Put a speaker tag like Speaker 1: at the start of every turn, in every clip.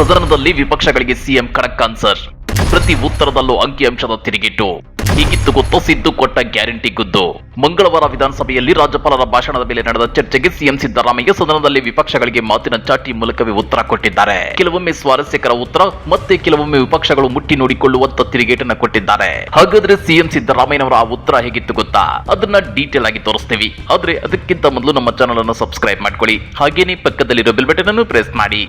Speaker 1: ಸದನದಲ್ಲಿ ವಿಪಕ್ಷಗಳಿಗೆ ಸಿಎಂ ಖಡಕ್ ಆನ್ಸರ್ ಪ್ರತಿ ಉತ್ತರದಲ್ಲೂ ಅಂಕಿಅಂಶದ ತಿರುಗಿಟ್ಟು. ಹೀಗಿತ್ತು ಗೊತ್ತು ಕೊಟ್ಟ ಗ್ಯಾರಂಟಿ ಗುದ್ದು. ಮಂಗಳವಾರ ವಿಧಾನಸಭೆಯಲ್ಲಿ ರಾಜ್ಯಪಾಲರ ಭಾಷಣದ ಮೇಲೆ ನಡೆದ ಚರ್ಚೆಗೆ ಸಿಎಂ ಸಿದ್ದರಾಮಯ್ಯ ಸದನದಲ್ಲಿ ವಿಪಕ್ಷಗಳಿಗೆ ಮಾತಿನ ಚಾಟಿ ಮೂಲಕವೇ ಉತ್ತರ ಕೊಟ್ಟಿದ್ದಾರೆ. ಕೆಲವೊಮ್ಮೆ ಸ್ವಾರಸ್ಯಕರ ಉತ್ತರ, ಮತ್ತೆ ಕೆಲವೊಮ್ಮೆ ವಿಪಕ್ಷಗಳು ಮುಟ್ಟಿ ನೋಡಿಕೊಳ್ಳುವಂತ ತಿರುಗೇಟನ್ನ ಕೊಟ್ಟಿದ್ದಾರೆ. ಹಾಗಾದ್ರೆ ಸಿಎಂ ಸಿದ್ದರಾಮಯ್ಯನವರ ಆ ಉತ್ತರ ಹೇಗಿತ್ತು ಗೊತ್ತಾ? ಅದನ್ನ ಡೀಟೇಲ್ ಆಗಿ ತೋರಿಸ್ತೀವಿ. ಆದ್ರೆ ಅದಕ್ಕಿಂತ ಮೊದಲು ನಮ್ಮ ಚಾನಲ್ ಅನ್ನು ಸಬ್ಸ್ಕ್ರೈಬ್ ಮಾಡ್ಕೊಳ್ಳಿ. ಹಾಗೇನೆ ಪಕ್ಕದಲ್ಲಿರೋ ಬೆಲ್ ಬಟನ್ ಅನ್ನು ಪ್ರೆಸ್ ಮಾಡಿ.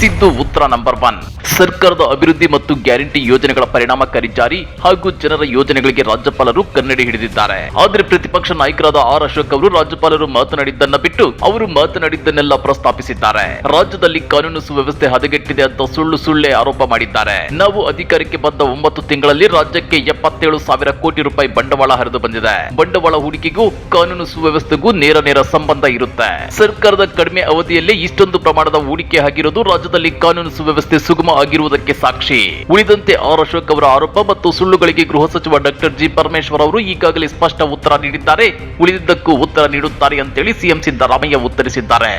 Speaker 1: ಸಿದ್ದು ಉತ್ತರ ನಂಬರ್ ಒನ್ ಸರ್ಕಾರದ ಅಭಿವೃದ್ಧಿ ಮತ್ತು ಗ್ಯಾರಂಟಿ ಯೋಜನೆಗಳ ಪರಿಣಾಮಕಾರಿ ಜಾರಿ ಹಾಗೂ ಜನರ ಯೋಜನೆಗಳಿಗೆ ರಾಜ್ಯಪಾಲರು ಕನ್ನಡಿ ಹಿಡಿದಿದ್ದಾರೆ. ಆದರೆ ಪ್ರತಿಪಕ್ಷ ನಾಯಕರಾದ ಆರ್ ಅಶೋಕ್ ಅವರು ರಾಜ್ಯಪಾಲರು ಮಾತನಾಡಿದ್ದನ್ನ ಬಿಟ್ಟು ಅವರು ಮಾತನಾಡಿದ್ದನ್ನೆಲ್ಲ ಪ್ರಸ್ತಾಪಿಸಿದ್ದಾರೆ. ರಾಜ್ಯದಲ್ಲಿ ಕಾನೂನು ಸುವ್ಯವಸ್ಥೆ ಹದಗೆಟ್ಟಿದೆ ಅಂತ ಸುಳ್ಳು ಸುಳ್ಳೆ ಆರೋಪ ಮಾಡಿದ್ದಾರೆ. ನಾವು ಅಧಿಕಾರಕ್ಕೆ ಬಂದ ಒಂಬತ್ತು ತಿಂಗಳಲ್ಲಿ ರಾಜ್ಯಕ್ಕೆ ಎಪ್ಪತ್ತೇಳು ಸಾವಿರ ಕೋಟಿ ರೂಪಾಯಿ ಬಂಡವಾಳ ಹರಿದು ಬಂದಿದೆ. ಬಂಡವಾಳ ಹೂಡಿಕೆಗೂ ಕಾನೂನು ಸುವ್ಯವಸ್ಥೆಗೂ ನೇರ ನೇರ ಸಂಬಂಧ ಇರುತ್ತೆ. ಸರ್ಕಾರದ ಕಡಿಮೆ ಅವಧಿಯಲ್ಲಿ ಇಷ್ಟೊಂದು ಪ್ರಮಾಣದ ಹೂಡಿಕೆ ಆಗಿರೋದು ರಾಜ್ಯದಲ್ಲಿ ಕಾನೂನು ಸುವ್ಯವಸ್ಥೆ ಸುಗಮ ಆಗಿರುವುದಕ್ಕೆ ಸಾಕ್ಷಿ. ಉಳಿದಂತೆ ಆರ್ ಅಶೋಕ್ ಅವರ ಆರೋಪ ಮತ್ತು ಸುಳ್ಳುಗಳಿಗೆ ಗೃಹ ಸಚಿವ ಡಾಕ್ಟರ್ ಜಿ ಪರಮೇಶ್ವರ್ ಅವರು ಈಗಾಗಲೇ ಸ್ಪಷ್ಟ ಉತ್ತರ ನೀಡಿದ್ದಾರೆ. ಉಳಿದಿದ್ದಕ್ಕೂ ಉತ್ತರ ನೀಡುತ್ತಾರೆ ಅಂತೇಳಿ ಸಿಎಂ ಸಿದ್ದರಾಮಯ್ಯ ಉತ್ತರಿಸಿದ್ದಾರೆ.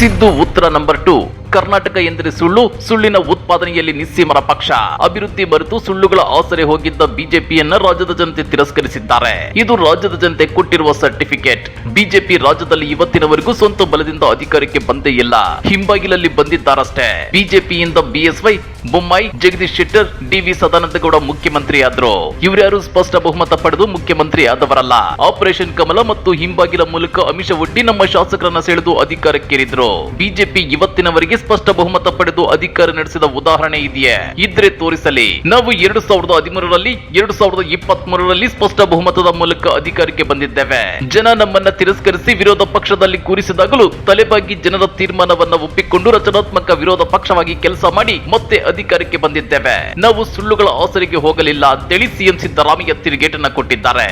Speaker 1: ಸಿದ್ದು ಉತ್ತರ ನಂಬರ್ ಟು ಕರ್ನಾಟಕ ಎಂದರೆ ಸುಳ್ಳು, ಸುಳ್ಳಿನ ಉತ್ಪಾದನೆಯಲ್ಲಿ ನಿಸ್ಸೀಮರ ಪಕ್ಷ. ಅಭಿವೃದ್ಧಿ ಮರೆತು ಸುಳ್ಳುಗಳ ಆಸರೆ ಹೋಗಿದ್ದ ಬಿಜೆಪಿಯನ್ನ ರಾಜ್ಯದ ಜನತೆ ತಿರಸ್ಕರಿಸಿದ್ದಾರೆ. ಇದು ರಾಜ್ಯದ ಜನತೆ ಕೊಟ್ಟಿರುವ ಸರ್ಟಿಫಿಕೇಟ್. ಬಿಜೆಪಿ ರಾಜ್ಯದಲ್ಲಿ ಇವತ್ತಿನವರೆಗೂ ಸ್ವಂತ ಬಲದಿಂದ ಅಧಿಕಾರಕ್ಕೆ ಬಂದೇ ಇಲ್ಲ. ಹಿಂಬಾಗಿಲಲ್ಲಿ ಬಂದಿದ್ದಾರಷ್ಟೇ. ಬಿಜೆಪಿಯಿಂದ ಬಿಎಸ್ವೈ, ಬೊಮ್ಮಾಯಿ, ಜಗದೀಶ್ ಶೆಟ್ಟರ್, ಡಿವಿ ಸದಾನಂದಗೌಡ ಮುಖ್ಯಮಂತ್ರಿ ಆದ್ರು ಇವ್ರ್ಯಾರು ಸ್ಪಷ್ಟ ಬಹುಮತ ಪಡೆದು ಮುಖ್ಯಮಂತ್ರಿ ಆದವರಲ್ಲ ಆಪರೇಷನ್ ಕಮಲ ಮತ್ತು ಹಿಂಬಾಗಿಲ ಮೂಲಕ ಅಮಿಷ ಒಡ್ಡಿ ನಮ್ಮ ಶಾಸಕರನ್ನ ಸೆಳೆದು ಅಧಿಕಾರಕ್ಕೇರಿದ್ರು. ಬಿಜೆಪಿ ಇವತ್ತಿನವರೆಗೆ ಸ್ಪಷ್ಟ ಬಹುಮತ ಪಡೆದು ಅಧಿಕಾರ ನಡೆಸಿದ ಉದಾಹರಣೆ ಇದೆಯೇ? ಇದ್ರೆ ತೋರಿಸಲಿ. ನಾವು ಎರಡು ಸಾವಿರದ ಹದಿಮೂರರಲ್ಲಿ, ಎರಡು ಸಾವಿರದ ಇಪ್ಪತ್ತ್ ಮೂರರಲ್ಲಿ ಸ್ಪಷ್ಟ ಬಹುಮತದ ಮೂಲಕ ಅಧಿಕಾರಕ್ಕೆ ಬಂದಿದ್ದೇವೆ. ಜನ ನಮ್ಮನ್ನ ತಿರಸ್ಕರಿಸಿ ವಿರೋಧ ಪಕ್ಷದಲ್ಲಿ ಕೂರಿಸಿದಾಗಲೂ ತಲೆಬಾಗಿ ಜನರ ತೀರ್ಮಾನವನ್ನ ಒಪ್ಪಿಕೊಂಡು ರಚನಾತ್ಮಕ ವಿರೋಧ ಪಕ್ಷವಾಗಿ ಕೆಲಸ ಮಾಡಿ ಮತ್ತೆ ಅಧಿಕಾರಕ್ಕೆ ಬಂದಿದ್ದೇವೆ. ನಾವು ಸುಳ್ಳುಗಳ ಆಸರೆಗೆ ಹೋಗಲಿಲ್ಲ ಅಂತೇಳಿ ಸಿಎಂ ಸಿದ್ದರಾಮಯ್ಯ ತಿರುಗೇಟನ್ನ ಕೊಟ್ಟಿದ್ದಾರೆ.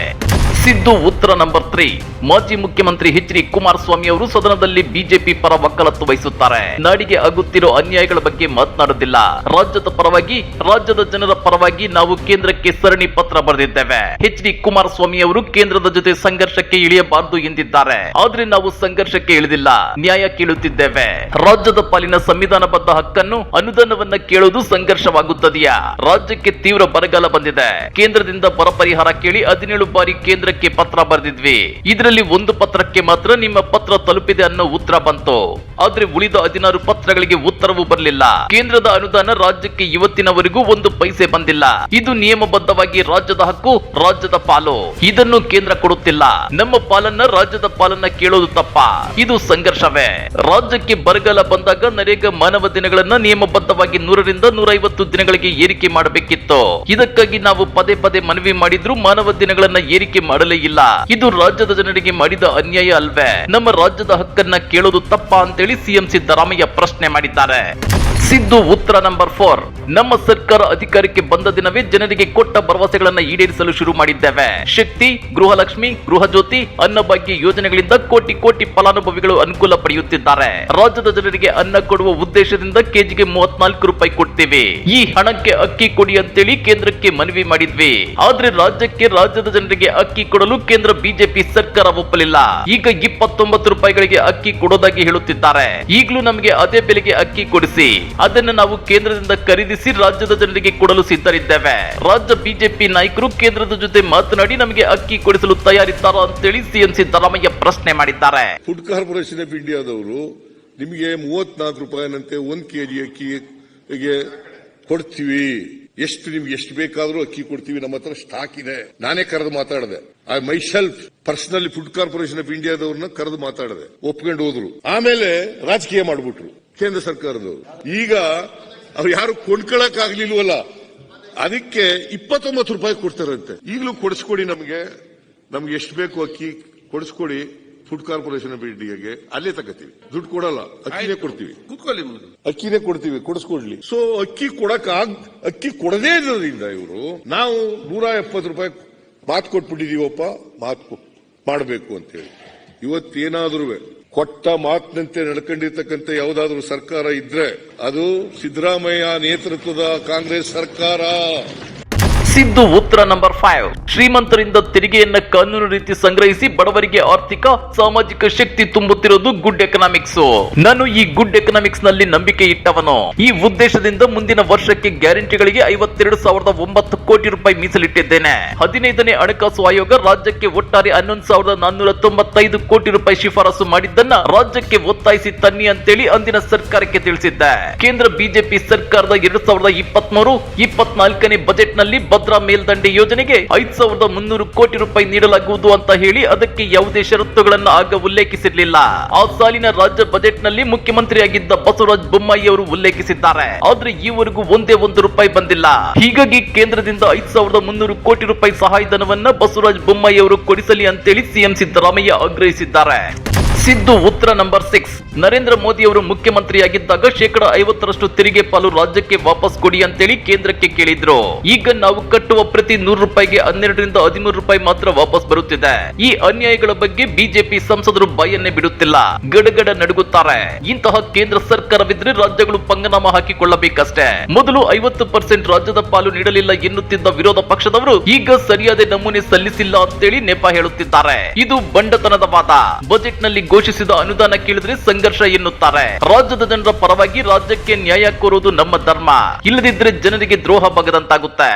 Speaker 1: ಸಿದ್ದು ಉತ್ತರ ನಂಬರ್ ತ್ರೀ. ಮಾಜಿ ಮುಖ್ಯಮಂತ್ರಿ ಎಚ್ ಡಿ ಕುಮಾರಸ್ವಾಮಿ ಅವರು ಸದನದಲ್ಲಿ ಬಿಜೆಪಿ ಪರ ವಕಾಲತ್ತು ವಹಿಸುತ್ತಾರೆ ನಾಡಿಗೆ ಆಗುತ್ತಿರೋ ಅನ್ಯಾಯಗಳ ಬಗ್ಗೆ ಮಾತನಾಡುತ್ತಿಲ್ಲ ರಾಜ್ಯದ ಪರವಾಗಿ, ರಾಜ್ಯದ ಜನರ ಪರವಾಗಿ ನಾವು ಕೇಂದ್ರಕ್ಕೆ ಸರಣಿ ಪತ್ರ ಬರೆದಿದ್ದೇವೆ. ಎಚ್ ಡಿ ಕುಮಾರಸ್ವಾಮಿ ಅವರು ಕೇಂದ್ರದ ಜೊತೆ ಸಂಘರ್ಷಕ್ಕೆ ಇಳಿಯಬಾರದು ಎಂದಿದ್ದಾರೆ. ಆದ್ರೆ ನಾವು ಸಂಘರ್ಷಕ್ಕೆ ಇಳಿದಿಲ್ಲ. ನ್ಯಾಯ ಕೇಳುತ್ತಿದ್ದೇವೆ. ರಾಜ್ಯದ ಪಾಲಿನ ಸಂವಿಧಾನಬದ್ಧ ಹಕ್ಕನ್ನು, ಅನುದಾನವನ್ನ ಕೇಳುವುದು ಸಂಘರ್ಷವಾಗುತ್ತದೆಯಾ? ರಾಜ್ಯಕ್ಕೆ ತೀವ್ರ ಬರಗಾಲ ಬಂದಿದೆ. ಕೇಂದ್ರದಿಂದ ಬರ ಪರಿಹಾರ ಕೇಳಿ ಹದಿನೇಳು ಬಾರಿ ಕೇಂದ್ರಕ್ಕೆ ಪತ್ರ ಬರೆದಿದ್ವಿ. ಇದರಲ್ಲಿ ಒಂದು ಪತ್ರಕ್ಕೆ ಮಾತ್ರ ನಿಮ್ಮ ಪತ್ರ ತಲುಪಿದೆ ಅನ್ನೋ ಉತ್ತರ ಬಂತು. ಆದ್ರೆ ಉಳಿದ ಹದಿನಾರು ಪತ್ರಗಳಿಗೆ ಉತ್ತರವೂ ಬರಲಿಲ್ಲ. ಕೇಂದ್ರದ ಅನುದಾನ ರಾಜ್ಯಕ್ಕೆ ಇವತ್ತಿನವರೆಗೂ ಒಂದು ಪೈಸೆ ಬಂದಿಲ್ಲ. ಇದು ನಿಯಮಬದ್ಧವಾಗಿ ರಾಜ್ಯದ ಹಕ್ಕು, ರಾಜ್ಯದ ಪಾಲು. ಇದನ್ನು ಕೇಂದ್ರ ಕೊಡುತ್ತಿಲ್ಲ. ನಮ್ಮ ಪಾಲನ್ನ ರಾಜ್ಯದ ಪಾಲನ್ನ ಕೇಳೋದು ತಪ್ಪ. ಇದು ಸಂಘರ್ಷವೇ. ರಾಜ್ಯಕ್ಕೆ ಬರಗಾಲ ಬಂದಾಗ ನರೇಗಾ ಮಾನವ ದಿನಗಳನ್ನ ನಿಯಮಬದ್ಧವಾಗಿ ನೂರರಿಂದ ನೂರೈವತ್ತು ದಿನಗಳಿಗೆ ಏರಿಕೆ ಮಾಡಬೇಕಿತ್ತು. ಇದಕ್ಕಾಗಿ ನಾವು ಪದೇ ಪದೇ ಮನವಿ ಮಾಡಿದ್ರು ಮಾನವ ದಿನಗಳನ್ನ ಏರಿಕೆ ಮಾಡಲೇ ಇಲ್ಲ. ಇದು ರಾಜ್ಯದ ಜನರಿಗೆ ಮಾಡಿದ ಅನ್ಯಾಯ ಅಲ್ವೇ. ನಮ್ಮ ರಾಜ್ಯದ ಹಕ್ಕನ್ನ ಕೇಳೋದು ತಪ್ಪ ಅಂತೇಳಿ ಸಿಎಂ ಸಿದ್ದರಾಮಯ್ಯ ಪ್ರಶ್ನೆ ಮಾಡಿದ್ದಾರೆ. ಸಿದ್ದು ಉತ್ತರ ನಂಬರ್ ಫೋರ್. ನಮ್ಮ ಸರ್ಕಾರ ಅಧಿಕಾರಕ್ಕೆ ಬಂದ ದಿನವೇ ಜನರಿಗೆ ಕೊಟ್ಟ ಭರವಸೆಗಳನ್ನ ಈಡೇರಿಸಲು ಶುರು ಮಾಡಿದ್ದೇವೆ. ಶಕ್ತಿ, ಗೃಹಲಕ್ಷ್ಮಿ ಗೃಹ ಜ್ಯೋತಿ ಅನ್ನಭಾಗ್ಯ ಯೋಜನೆಗಳಿಂದ ಕೋಟಿ ಕೋಟಿ ಫಲಾನುಭವಿಗಳು ಅನುಕೂಲ ಪಡೆಯುತ್ತಿದ್ದಾರೆ. ರಾಜ್ಯದ ಜನರಿಗೆ ಅನ್ನ ಕೊಡುವ ಉದ್ದೇಶದಿಂದ ಕೆಜಿಗೆ ಮೂವತ್ನಾಲ್ಕು ರೂಪಾಯಿ ಕೊಡ್ತೀವಿ. ಈ ಹಣಕ್ಕೆ ಅಕ್ಕಿ ಕೊಡಿ ಅಂತೇಳಿ ಕೇಂದ್ರಕ್ಕೆ ಮನವಿ ಮಾಡಿದ್ವಿ. ಆದ್ರೆ ರಾಜ್ಯಕ್ಕೆ ರಾಜ್ಯದ ಜನರಿಗೆ ಅಕ್ಕಿ ಕೊಡಲು ಕೇಂದ್ರ ಬಿಜೆಪಿ ಸರ್ಕಾರ ಒಪ್ಪಲಿಲ್ಲ. ಈಗ ಇಪ್ಪತ್ತೊಂಬತ್ತು ರೂಪಾಯಿಗಳಿಗೆ ಅಕ್ಕಿ ಕೊಡೋದಾಗಿ ಹೇಳುತ್ತಿದ್ದಾರೆ. ಈಗಲೂ ನಮಗೆ ಅದೇ ಬೆಲೆಗೆ ಅಕ್ಕಿ ಕೊಡಿಸಿ. ಅದನ್ನು ನಾವು ಕೇಂದ್ರದಿಂದ ಖರೀದಿಸಿ ರಾಜ್ಯದ ಜನರಿಗೆ ಕೊಡಲು ಸಿದ್ಧರಿದ್ದೇವೆ. ರಾಜ್ಯ ಬಿಜೆಪಿ ನಾಯಕರು ಕೇಂದ್ರದ ಜೊತೆ ಮಾತನಾಡಿ ನಮಗೆ ಅಕ್ಕಿ ಕೊಡಿಸಲು ತಯಾರಿದ್ದಾರಾ ಅಂತೇಳಿ ಸಿಎಂ ಸಿದ್ದರಾಮಯ್ಯ ಪ್ರಶ್ನೆ ಮಾಡಿದ್ದಾರೆ.
Speaker 2: ಫುಡ್ ಕಾರ್ಪೊರೇಷನ್ ಆಫ್ ಇಂಡಿಯಾದವರು ನಿಮಗೆ ಮೂವತ್ನಾಲ್ಕು ರೂಪಾಯಿನಂತೆ ಒಂದ್ ಕೆಜಿ ಅಕ್ಕಿಗೆ ಕೊಡ್ತೀವಿ. ಎಷ್ಟು ನಿಮ್ಗೆ ಎಷ್ಟು ಬೇಕಾದರೂ ಅಕ್ಕಿ ಕೊಡ್ತೀವಿ. ನಮ್ಮ ಹತ್ರ ಸ್ಟಾಕ್ ಇದೆ. ನಾನೇ ಕರೆದು ಮಾತಾಡಿದೆ. I myself personally food corporation of ಇಂಡಿಯಾದವ್ರನ್ನ ಕರೆದು ಮಾತಾಡಿದೆ. ಒಪ್ಕೊಂಡು ಹೋದ್ರು. ಆಮೇಲೆ ರಾಜಕೀಯ ಮಾಡ್ಬಿಟ್ರು. ಕೇಂದ್ರ ಸರ್ಕಾರದವರು ಈಗ ಅವ್ರು ಯಾರು ಕೊಂಡ್ಕೊಳಕ್ ಆಗ್ಲಿಲ್ವಲ್ಲ ಅದಕ್ಕೆ ಇಪ್ಪತ್ತೊಂಬತ್ತು ರೂಪಾಯಿ ಕೊಡ್ತಾರಂತೆ. ಈಗಲೂ ಕೊಡಿಸ್ಕೊಡಿ ನಮಗೆ. ನಮ್ಗೆ ಎಷ್ಟು ಬೇಕು ಅಕ್ಕಿ ಕೊಡಿಸ್ಕೊಡಿ ಫುಡ್ ಕಾರ್ಪೊರೇಷನ್ ಇಂಡಿಯಾಗೆ ಅಲ್ಲೇ ತಗೋತೀವಿ. ದುಡ್ಡು ಕೊಡಲ್ಲ. ಅಕ್ಕಿನೇ ಕೊಡ್ತೀವಿ. ಅಕ್ಕಿನೇ ಕೊಡ್ತೀವಿ ಕೊಡಿಸ್ಕೊಡ್ಲಿ. ಸೊ ಅಕ್ಕಿ ಕೊಡಕ್ ಆಗ್ ಅಕ್ಕಿ ಕೊಡದೇ ಇರೋದ್ರಿಂದ ಇವರು ನಾವು ನೂರ ಎಪ್ಪತ್ತು ರೂಪಾಯಿ ಮಾತು ಕೊಟ್ಬಿಟ್ಟಿದೀವಪ್ಪ ಮಾತು ಮಾಡಬೇಕು ಅಂತೇಳಿ. ಇವತ್ತೇನಾದ್ರೂ ಕೊಟ್ಟ ಮಾತಿನಂತೆ ನಡ್ಕೊಂಡಿರ್ತಕ್ಕಂಥ ಯಾವುದಾದ್ರೂ ಸರ್ಕಾರ ಇದ್ರೆ ಅದು ಸಿದ್ದರಾಮಯ್ಯ ನೇತೃತ್ವದ ಕಾಂಗ್ರೆಸ್ ಸರ್ಕಾರ.
Speaker 1: ಸಿದ್ದು ಉತ್ತರ ನಂಬರ್ ಫೈವ್ ಶ್ರೀಮಂತರಿಂದ ತೆರಿಗೆಯನ್ನ ಕಾನೂನು ರೀತಿ ಸಂಗ್ರಹಿಸಿ ಬಡವರಿಗೆ ಆರ್ಥಿಕ, ಸಾಮಾಜಿಕ ಶಕ್ತಿ ತುಂಬುತ್ತಿರೋದು ಗುಡ್ ಎಕನಾಮಿಕ್ಸ್ ನಾನು ಈ ಗುಡ್ ಎಕನಾಮಿಕ್ಸ್ನಲ್ಲಿ ನಂಬಿಕೆ ಇಟ್ಟವನು. ಈ ಉದ್ದೇಶದಿಂದ ಮುಂದಿನ ವರ್ಷಕ್ಕೆ ಗ್ಯಾರಂಟಿಗಳಿಗೆ ಐವತ್ತೆರಡು ಸಾವಿರದ ಒಂಬತ್ತು ಕೋಟಿ ರೂಪಾಯಿ ಮೀಸಲಿಟ್ಟಿದ್ದೇನೆ. ಹದಿನೈದನೇ ಹಣಕಾಸು ಆಯೋಗ ರಾಜ್ಯಕ್ಕೆ ಒಟ್ಟಾರೆ ಹನ್ನೊಂದು ಸಾವಿರದ ನಾನ್ನೂರ ತೊಂಬತ್ತೈದು ಕೋಟಿ ರೂಪಾಯಿ ಶಿಫಾರಸು ಮಾಡಿದ್ದನ್ನ ರಾಜ್ಯಕ್ಕೆ ಒತ್ತಾಯಿಸಿ ತನ್ನಿ ಅಂತೇಳಿ ಅಂದಿನ ಸರ್ಕಾರಕ್ಕೆ ತಿಳಿಸಿದ್ದೆ. ಕೇಂದ್ರ ಬಿಜೆಪಿ ಸರ್ಕಾರದ ಎರಡ್ ಸಾವಿರದ ಇಪ್ಪತ್ಮೂರು, ಇಪ್ಪತ್ನಾಲ್ಕನೇ ಬಜೆಟ್ನಲ್ಲಿ ಮೇಲ್ದಂಡೆ ಯೋಜನೆಗೆ ಐದ್ ಸಾವಿರದ ಮುನ್ನೂರು ಕೋಟಿ ರೂಪಾಯಿ ನೀಡಲಾಗುವುದು ಅಂತ ಹೇಳಿ ಅದಕ್ಕೆ ಯಾವುದೇ ಷರತ್ತುಗಳನ್ನು ಆಗ ಉಲ್ಲೇಖಿಸಿರಲಿಲ್ಲ. ಆ ಸಾಲಿನ ರಾಜ್ಯ ಬಜೆಟ್ನಲ್ಲಿ ಮುಖ್ಯಮಂತ್ರಿಯಾಗಿದ್ದ ಬಸವರಾಜ ಬೊಮ್ಮಾಯಿ ಅವರು ಉಲ್ಲೇಖಿಸಿದ್ದಾರೆ. ಆದ್ರೆ ಈವರೆಗೂ ಒಂದೇ ಒಂದು ರೂಪಾಯಿ ಬಂದಿಲ್ಲ. ಹೀಗಾಗಿ ಕೇಂದ್ರದಿಂದ ಐದ್ ಸಾವಿರದ ಮುನ್ನೂರು ಕೋಟಿ ರೂಪಾಯಿ ಸಹಾಯಧನವನ್ನ ಬಸವರಾಜ ಬೊಮ್ಮಾಯಿ ಅವರು ಕೊಡಿಸಲಿ ಅಂತೇಳಿ ಸಿಎಂ ಸಿದ್ದರಾಮಯ್ಯ ಆಗ್ರಹಿಸಿದ್ದಾರೆ. ಸಿದ್ದು ಉತ್ತರ ನಂಬರ್ ಸಿಕ್ಸ್ ನರೇಂದ್ರ ಮೋದಿ ಅವರು ಮುಖ್ಯಮಂತ್ರಿಯಾಗಿದ್ದಾಗ ಶೇಕಡ ಐವತ್ತರಷ್ಟು ತೆರಿಗೆ ಪಾಲು ರಾಜ್ಯಕ್ಕೆ ವಾಪಸ್ ಕೊಡಿ ಅಂತೇಳಿ ಕೇಂದ್ರಕ್ಕೆ ಕೇಳಿದ್ರು. ಈಗ ನಾವು ಕಟ್ಟುವ ಪ್ರತಿ ನೂರು ರೂಪಾಯಿಗೆ ಹನ್ನೆರಡರಿಂದ ಹದಿಮೂರು ರೂಪಾಯಿ ಮಾತ್ರ ವಾಪಸ್ ಬರುತ್ತಿದೆ. ಈ ಅನ್ಯಾಯಗಳ ಬಗ್ಗೆ ಬಿಜೆಪಿ ಸಂಸದರು ಬಾಯನ್ನೇ ಬಿಡುತ್ತಿಲ್ಲ. ಗಡಗಡ ನಡುಗುತ್ತಾರೆ. ಇಂತಹ ಕೇಂದ್ರ ಸರ್ಕಾರವಿದ್ರೆ ರಾಜ್ಯಗಳು ಪಂಗನಾಮ ಹಾಕಿಕೊಳ್ಳಬೇಕಷ್ಟೇ. ಮೊದಲು ಐವತ್ತು ಪರ್ಸೆಂಟ್ ರಾಜ್ಯದ ಪಾಲು ನೀಡಲಿಲ್ಲ ಎನ್ನುತ್ತಿದ್ದ ವಿರೋಧ ಪಕ್ಷದವರು ಈಗ ಸರಿಯಾದ ನಮೂನೆ ಸಲ್ಲಿಸಿಲ್ಲ ಅಂತೇಳಿ ನೆಪ ಹೇಳುತ್ತಿದ್ದಾರೆ. ಇದು ಬಂಡತನದ ವಾದ. ಬಜೆಟ್ನಲ್ಲಿ ಘೋಷಿಸಿದ ಅನುದಾನ ಕೇಳಿದ್ರೆ ಸಂಘರ್ಷ ಎನ್ನುತ್ತಾರೆ. ರಾಜ್ಯದ ಜನರ ಪರವಾಗಿ ರಾಜ್ಯಕ್ಕೆ ನ್ಯಾಯ ಕೋರುವುದು ನಮ್ಮ ಧರ್ಮ. ಇಲ್ಲದಿದ್ರೆ ಜನರಿಗೆ ದ್ರೋಹ ಬಗದಂತಾಗುತ್ತೆ.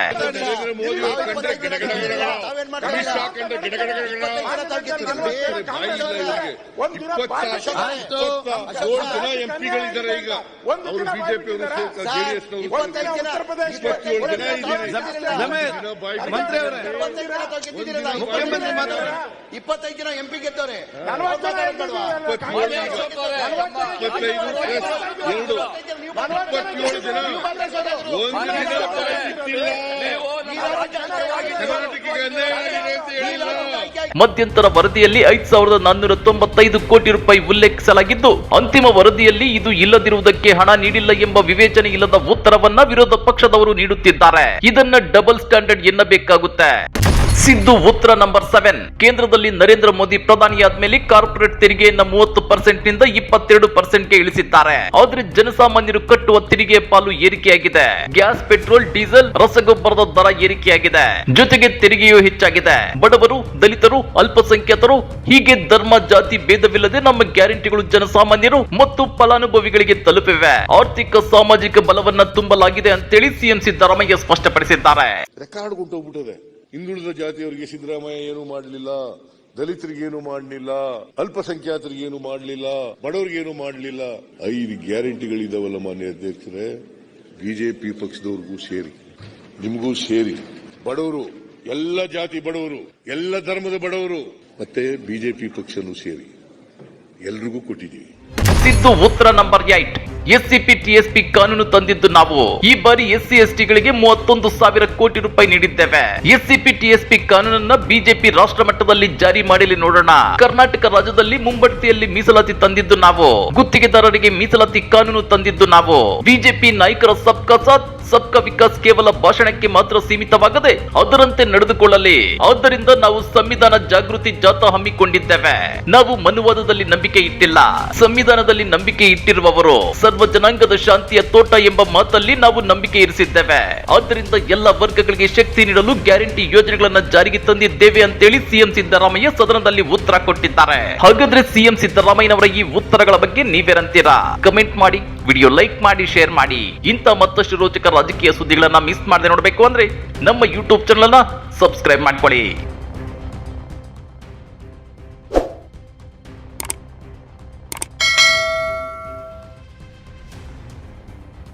Speaker 3: ಇಪ್ಪತ್ತೈದು ಜನ ಎಂಪಿ ಗೆದ್ದವ್ರೆ.
Speaker 1: ಮಧ್ಯಂತರ ವರದಿಯಲ್ಲಿ ಐದು ಸಾವಿರದ ನಾನ್ನೂರ ತೊಂಬತ್ತೈದು ಕೋಟಿ ರೂಪಾಯಿ ಉಲ್ಲೇಖಿಸಲಾಗಿದ್ದು, ಅಂತಿಮ ವರದಿಯಲ್ಲಿ ಇದು ಇಲ್ಲದಿರುವುದಕ್ಕೆ ಹಣ ನೀಡಿಲ್ಲ ಎಂಬ ವಿವೇಚನೆ ಇಲ್ಲದ ಉತ್ತರವನ್ನ ವಿರೋಧ ಪಕ್ಷದವರು ನೀಡುತ್ತಿದ್ದಾರೆ. ಇದನ್ನ ಡಬಲ್ ಸ್ಟ್ಯಾಂಡರ್ಡ್ ಎನ್ನಬೇಕಾಗುತ್ತೆ. ಸಿದ್ದು ಉತ್ತರ ನಂಬರ್ ಸೆವೆನ್ ಕೇಂದ್ರದಲ್ಲಿ ನರೇಂದ್ರ ಮೋದಿ ಪ್ರಧಾನಿಯಾದ ಮೇಲೆ ಕಾರ್ಪೊರೇಟ್ ತೆರಿಗೆಯನ್ನು ಮೂವತ್ತು ಪರ್ಸೆಂಟ್ನಿಂದ ಇಪ್ಪತ್ತೆರಡು ಪರ್ಸೆಂಟ್ಗೆ ಇಳಿಸಿದ್ದಾರೆ. ಆದ್ರೆ ಜನಸಾಮಾನ್ಯರು ಕಟ್ಟುವ ತೆರಿಗೆ ಪಾಲು ಏರಿಕೆಯಾಗಿದೆ. ಗ್ಯಾಸ್, ಪೆಟ್ರೋಲ್, ಡೀಸೆಲ್, ರಸಗೊಬ್ಬರದ ದರ ಏರಿಕೆಯಾಗಿದೆ. ಜೊತೆಗೆ ತೆರಿಗೆಯೂ ಹೆಚ್ಚಾಗಿದೆ. ಬಡವರು, ದಲಿತರು, ಅಲ್ಪಸಂಖ್ಯಾತರು, ಹೀಗೆ ಧರ್ಮ, ಜಾತಿ ಭೇದವಿಲ್ಲದೆ ನಮ್ಮ ಗ್ಯಾರಂಟಿಗಳು ಜನಸಾಮಾನ್ಯರು ಮತ್ತು ಫಲಾನುಭವಿಗಳಿಗೆ ತಲುಪಿವೆ. ಆರ್ಥಿಕ, ಸಾಮಾಜಿಕ ಬಲವನ್ನ ತುಂಬಲಾಗಿದೆ ಅಂತೇಳಿ ಸಿಎಂ ಸಿದ್ದರಾಮಯ್ಯ ಸ್ಪಷ್ಟಪಡಿಸಿದ್ದಾರೆ.
Speaker 2: ಹಿಂದುಳಿದ ಜಾತಿಯವರಿಗೆ ಸಿದ್ದರಾಮಯ್ಯ ಏನು ಮಾಡಲಿಲ್ಲ ದಲಿತರಿಗೇನು ಮಾಡಲಿಲ್ಲ ಅಲ್ಪಸಂಖ್ಯಾತರಿಗೇನು ಮಾಡಲಿಲ್ಲ ಬಡವರಿಗೇನು ಮಾಡಲಿಲ್ಲ. ಐದು ಗ್ಯಾರಂಟಿಗಳಿದಾವಲ್ಲ ಮಾನ್ಯ ಅಧ್ಯಕ್ಷರೇ, ಬಿಜೆಪಿ ಪಕ್ಷದವ್ರಿಗೂ ಸೇರಿ, ನಿಮಗೂ ಸೇರಿ. ಬಡವರು, ಎಲ್ಲ ಜಾತಿ ಬಡವರು, ಎಲ್ಲ ಧರ್ಮದ ಬಡವರು, ಮತ್ತೆ ಬಿಜೆಪಿ ಪಕ್ಷನೂ ಸೇರಿ. ಎಲ್ರಿಗೂ ಕೊಟ್ಟಿದ್ದೀವಿ.
Speaker 1: ಸಿದ್ದು ಉತ್ತರ ನಂಬರ್ ಏಟ್. ಎಸ್ ಪಿ ಕಾನೂನು ತಂದಿದ್ದು ನಾವು. ಈ ಬಾರಿ ಎಸ್ಸಿ ಗಳಿಗೆ ಮೂವತ್ತೊಂದು ಸಾವಿರ ಕೋಟಿ ರೂಪಾಯಿ ನೀಡಿದ್ದೇವೆ. ಎಸ್ಸಿಪಿ, ಟಿಎಸ್ಪಿ ಕಾನೂನನ್ನ ಬಿಜೆಪಿ ರಾಷ್ಟ್ರ ಮಟ್ಟದಲ್ಲಿ ಜಾರಿ ಮಾಡಲಿ ನೋಡೋಣ. ಕರ್ನಾಟಕ ರಾಜ್ಯದಲ್ಲಿ ಮುಂಬಡ್ತಿಯಲ್ಲಿ ಮೀಸಲಾತಿ ತಂದಿದ್ದು ನಾವು. ಗುತ್ತಿಗೆದಾರರಿಗೆ ಮೀಸಲಾತಿ ಕಾನೂನು ತಂದಿದ್ದು ನಾವು. ಬಿಜೆಪಿ ನಾಯಕರ ಸಬ್ಕಾ ಸಾಥ್, ಸಬ್ಕಾ ವಿಕಾಸ್ ಕೇವಲ ಭಾಷಣಕ್ಕೆ ಮಾತ್ರ ಸೀಮಿತವಾಗದೆ ಅದರಂತೆ ನಡೆದುಕೊಳ್ಳಲಿ. ಆದ್ದರಿಂದ ನಾವು ಸಂವಿಧಾನ ಜಾಗೃತಿ ಜಾಥಾ ಹಮ್ಮಿಕೊಂಡಿದ್ದೇವೆ. ನಾವು ಮನುವಾದದಲ್ಲಿ ನಂಬಿಕೆ ಇಟ್ಟಿಲ್ಲ. ಸಂವಿಧಾನದಲ್ಲಿ ನಂಬಿಕೆ ಇಟ್ಟಿರುವವರು ಸರ್ವ ಜನಾಂಗದ ಶಾಂತಿಯ ತೋಟ ಎಂಬ ಮಾತಲ್ಲಿ ನಾವು ನಂಬಿಕೆ ಇರಿಸಿದ್ದೇವೆ. ಆದ್ದರಿಂದ ಎಲ್ಲ ವರ್ಗಗಳಿಗೆ ಶಕ್ತಿ ನೀಡಲು ಗ್ಯಾರಂಟಿ ಯೋಜನೆಗಳನ್ನ ಜಾರಿಗೆ ತಂದಿದ್ದೇವೆ ಅಂತೇಳಿ ಸಿಎಂ ಸಿದ್ದರಾಮಯ್ಯ ಸದನದಲ್ಲಿ ಉತ್ತರ ಕೊಟ್ಟಿದ್ದಾರೆ. ಹಾಗಾದ್ರೆ ಸಿಎಂ ಸಿದ್ದರಾಮಯ್ಯನವರ ಈ ಉತ್ತರಗಳ ಬಗ್ಗೆ ನೀವೇನಂತೀರಾ? ಕಮೆಂಟ್ ಮಾಡಿ, ವಿಡಿಯೋ ಲೈಕ್ ಮಾಡಿ, ಶೇರ್ ಮಾಡಿ. ಇಂಥ ಮತ್ತಷ್ಟು ರೋಚಕ ರಾಜಕೀಯ ಸುದ್ದಿಗಳನ್ನ ಮಿಸ್ ಮಾಡದೆ ನೋಡಬೇಕು ಅಂದ್ರೆ ನಮ್ಮ ಯೂಟ್ಯೂಬ್ ಚಾನಲ್ ಅನ್ನ ಸಬ್ಸ್ಕ್ರೈಬ್ ಮಾಡ್ಕೊಳ್ಳಿ.